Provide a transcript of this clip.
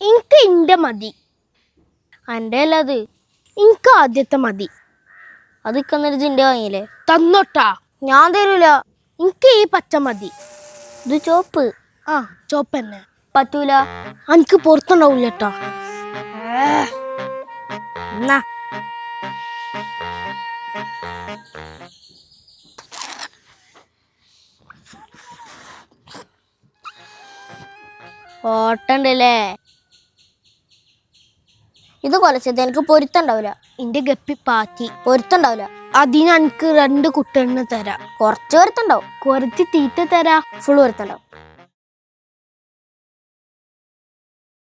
എനിക്ക് എന്റെ മതി. എന്റെ അല്ല അത് എനിക്ക് ആദ്യത്തെ മതി. അത് ജിന്റെ വാങ്ങിയില്ലേ? തന്നോട്ടാ. ഞാൻ തരൂല. എനിക്ക് ഈ പച്ച മതി. ഇത് ചോപ്പ്. ആ ചോപ്പ് തന്നെ പറ്റൂല. എനിക്ക് പുറത്തുണ്ടാവില്ല കേട്ടോ എന്നാ ഓട്ടണ്ടല്ലേ? ഇത് കൊലച്ചത് എനിക്ക് പൊരുത്തണ്ടാവില്ല എന്റെ ഗപ്പി പാത്തി പൊരുത്തണ്ടാവില്ല അതിന് എനിക്ക് രണ്ട് കുട്ടികളിന് തരാം. കുറച്ച് പൊരുത്തുണ്ടാവും. കുറച്ച് തീറ്റ തരാ. ഫുൾ പൊരുത്തണ്ടാവും.